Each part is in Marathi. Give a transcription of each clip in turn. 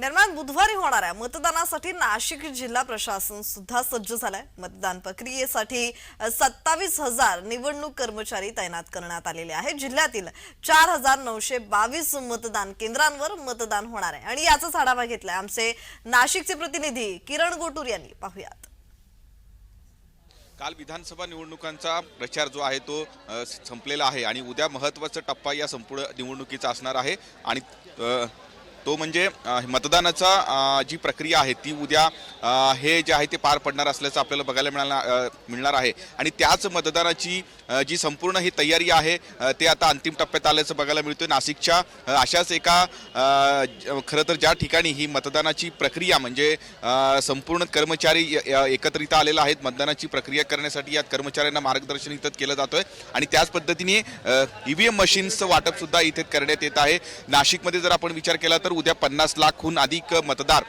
दरम्यान बुधवारी होणाऱ्या मतदानासाठी नाशिक जिल्हा प्रशासन सुद्धा सज्ज झालंय. मतदान प्रक्रियेसाठी सत्तावीस हजार निवडणूक कर्मचारी तैनात करण्यात आलेले आहेत. जिल्ह्यातील चार हजार नऊशे बावीस मतदान केंद्रांवर मतदान होणार आहे. आणि याचाच आढावा घेतलाय आमचे नाशिकचे प्रतिनिधी किरण गोटूर यांनी. पाहुयात. काल विधानसभा निवडणुकांचा प्रचार जो आहे तो संपलेला आहे. आणि उद्या महत्त्वाचा टप्पा या संपूर्ण निवडणुकीचा असणार आहे. आणि तो म्हणजे मतदानाचा जी प्रक्रिया आहे ती उद्या हे जे आहे ते पार पडणार असल्याचं आपल्याला बघायला मिळणार मिळणार आहे. आणि त्याच मतदानाची जी संपूर्ण ही तयारी आहे ते आता अंतिम टप्प्यात आल्याचं बघायला मिळतोय. नाशिकच्या अशाच एका ज- खरं तर ज्या ठिकाणी ही मतदानाची प्रक्रिया म्हणजे संपूर्ण कर्मचारी य- एकत्रित आलेला आहेत मतदानाची प्रक्रिया करण्यासाठी यात कर्मचाऱ्यांना मार्गदर्शन इथं केलं जातोय. आणि त्याच पद्धतीने ईव्हीएम मशीन्सचं वाटप सुद्धा इथे करण्यात येत आहे. नाशिकमध्ये जर आपण विचार केला तर उद्या पन्नास लाखहून अधिक मतदार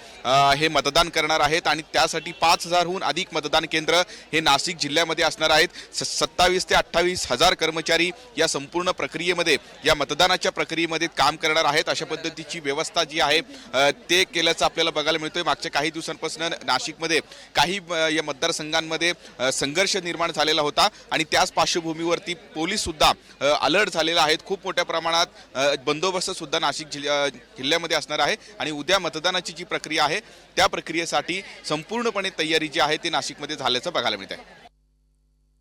हे मतदान करणार आहेत आणि त्यासाठी पाच हजारहून अधिक मतदान केंद्र हे नाशिक जिल्ह्यामध्ये असणार आहेत. स- सत्तावीस ते अठ्ठावीस हजार कर्मचारी या संपूर्ण प्रक्रियेमध्ये या मतदानाच्या प्रक्रियेमध्ये काम करणार आहेत. अशा पद्धतीची व्यवस्था जी आहे ते केल्याचं आपल्याला बघायला मिळतोय. मागच्या काही दिवसांपासून नाशिकमध्ये काही या मतदारसंघांमध्ये संघर्ष निर्माण झालेला होता आणि त्याच पार्श्वभूमीवरती पोलीस सुद्धा अलर्ट झालेला आहेत. खूप मोठ्या प्रमाणात बंदोबस्त सुद्धा नाशिक जिल्ह्या जिल्ह्यामध्ये असणार आहे आणि उद्या मतदानाची जी प्रक्रिया आहे त्या प्रक्रियेसाठी संपूर्णपणे तयारी जी आहे ती नाशिकमध्ये झाल्याचं बघायला मिळत आहे